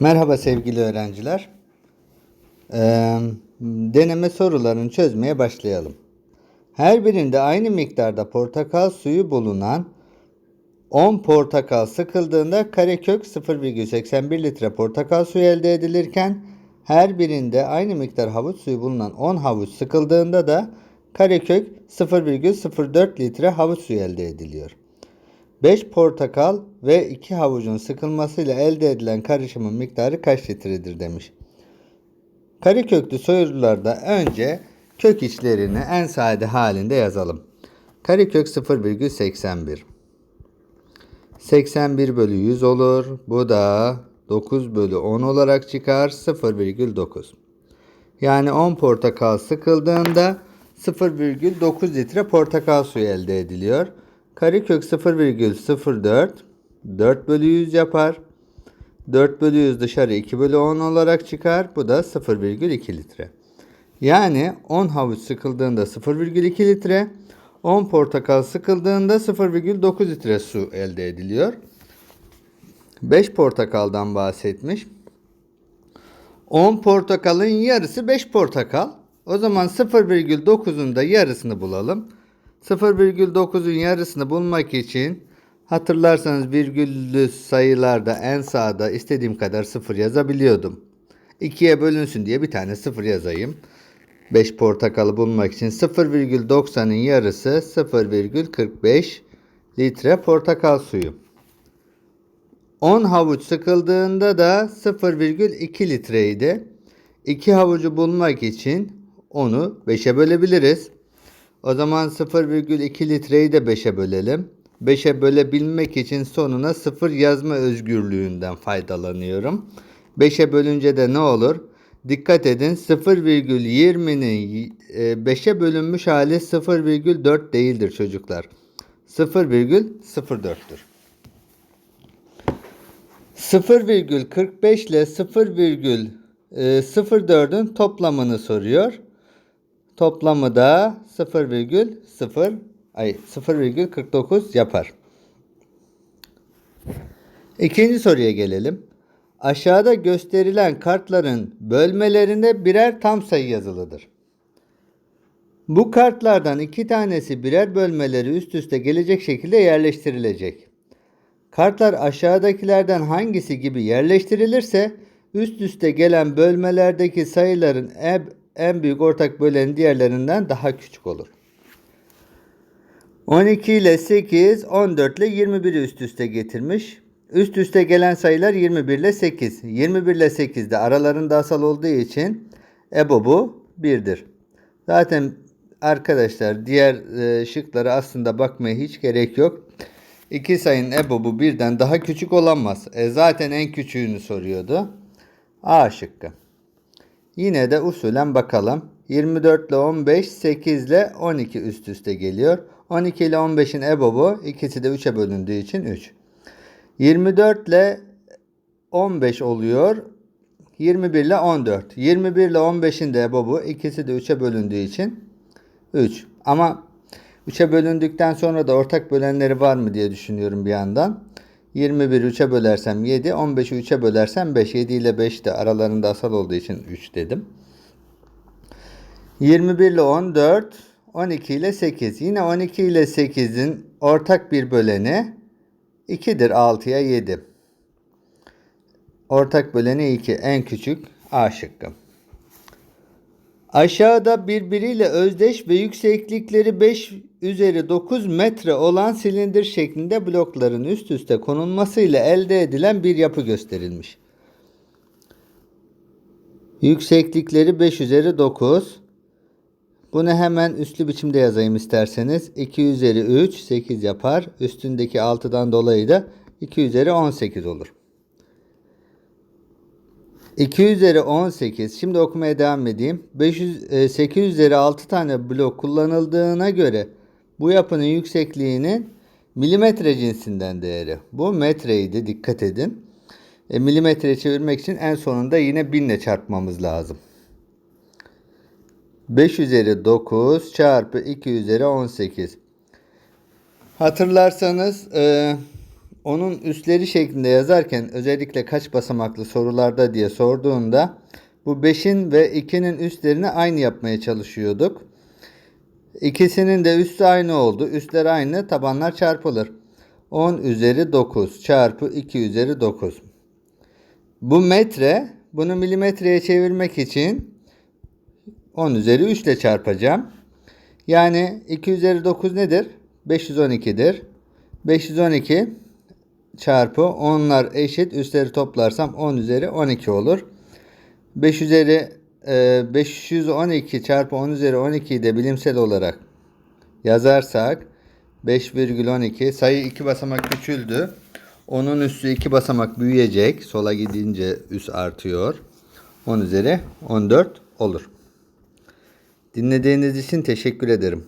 Merhaba sevgili öğrenciler. Ee, deneme sorularını çözmeye başlayalım. Her birinde aynı miktarda portakal suyu bulunan 10 portakal sıkıldığında karekök 0,81 litre portakal suyu elde edilirken her birinde aynı miktar havuç suyu bulunan 10 havuç sıkıldığında da karekök 0,04 litre havuç suyu elde ediliyor. 5 portakal ve 2 havucun sıkılmasıyla elde edilen karışımın miktarı kaç litredir demiş. Kareköklü sorularda önce kök içlerini en sade halinde yazalım. Karekök 0,81. 81 bölü 100 olur. Bu da 9 bölü 10 olarak çıkar. 0,9. Yani 10 portakal sıkıldığında 0,9 litre portakal suyu elde ediliyor. Karekök 0,04 4 bölü 100 yapar. 4 bölü 100 dışarı 2 bölü 10 olarak çıkar. Bu da 0,2 litre. Yani 10 havuç sıkıldığında 0,2 litre, 10 portakal sıkıldığında 0,9 litre su elde ediliyor. 5 portakaldan bahsetmiş. 10 portakalın yarısı 5 portakal. O zaman 0,9'un da yarısını bulalım. 0,9'un yarısını bulmak için hatırlarsanız virgüllü sayılarda en sağda istediğim kadar 0 yazabiliyordum. 2'ye bölünsün diye bir tane 0 yazayım. 5 portakalı bulmak için 0,90'ın yarısı 0,45 litre portakal suyu. 10 havuç sıkıldığında da 0,2 litreydi. 2 havucu bulmak için onu 5'e bölebiliriz. O zaman 0,2 litreyi de 5'e bölelim. 5'e bölebilmek için sonuna 0 yazma özgürlüğünden faydalanıyorum. 5'e bölünce de ne olur? Dikkat edin 0,20'nin 5'e bölünmüş hali 0,4 değildir çocuklar. 0,04'tür. 0,45 ile 0,04'ün toplamını soruyor. Toplamı da 0,0 ay 0,49 yapar. İkinci soruya gelelim. Aşağıda gösterilen kartların bölmelerinde birer tam sayı yazılıdır. Bu kartlardan iki tanesi birer bölmeleri üst üste gelecek şekilde yerleştirilecek. Kartlar aşağıdakilerden hangisi gibi yerleştirilirse üst üste gelen bölmelerdeki sayıların en büyük ortak böleni diğerlerinden daha küçük olur. 12 ile 8, 14 ile 21'i üst üste getirmiş. Üst üste gelen sayılar 21 ile 8. 21 ile 8 de aralarında asal olduğu için EBOB'u 1'dir. Zaten arkadaşlar diğer e, şıklara aslında bakmaya hiç gerek yok. İki sayının EBOB'u birden daha küçük olamaz. E zaten en küçüğünü soruyordu. A şıkkı. Yine de usulen bakalım. 24 ile 15, 8 ile 12 üst üste geliyor. 12 ile 15'in EBOB'u ikisi de 3'e bölündüğü için 3. 24 ile 15 oluyor. 21 ile 14. 21 ile 15'in de EBOB'u ikisi de 3'e bölündüğü için 3. Ama 3'e bölündükten sonra da ortak bölenleri var mı diye düşünüyorum bir yandan. 21 3'e bölersem 7, 15'i 3'e bölersem 5. 7 ile 5 de aralarında asal olduğu için 3 dedim. 21 ile 14, 12 ile 8. Yine 12 ile 8'in ortak bir böleni 2'dir 6'ya 7. Ortak böleni 2. En küçük A şıkkı. Aşağıda birbiriyle özdeş ve yükseklikleri 5 üzeri 9 metre olan silindir şeklinde blokların üst üste konulmasıyla elde edilen bir yapı gösterilmiş. Yükseklikleri 5 üzeri 9. Bunu hemen üslü biçimde yazayım isterseniz. 2 üzeri 3 8 yapar. Üstündeki 6'dan dolayı da 2 üzeri 18 olur. 2 üzeri 18. Şimdi okumaya devam edeyim. 500, 8 üzeri 6 tane blok kullanıldığına göre bu yapının yüksekliğinin milimetre cinsinden değeri. Bu metreydi dikkat edin. E, milimetreye çevirmek için en sonunda yine 1000 ile çarpmamız lazım. 5 üzeri 9 çarpı 2 üzeri 18. Hatırlarsanız e, onun üstleri şeklinde yazarken özellikle kaç basamaklı sorularda diye sorduğunda bu 5'in ve 2'nin üstlerini aynı yapmaya çalışıyorduk. İkisinin de üstü aynı oldu. Üstler aynı, tabanlar çarpılır. 10 üzeri 9 çarpı 2 üzeri 9. Bu metre, bunu milimetreye çevirmek için 10 üzeri 3 ile çarpacağım. Yani 2 üzeri 9 nedir? 512'dir. 512 çarpı onlar eşit. Üstleri toplarsam 10 üzeri 12 olur. 5 üzeri e, 512 çarpı 10 üzeri 12'yi de bilimsel olarak yazarsak 5,12 sayı 2 basamak küçüldü. Onun üstü 2 basamak büyüyecek. Sola gidince üst artıyor. 10 üzeri 14 olur. Dinlediğiniz için teşekkür ederim.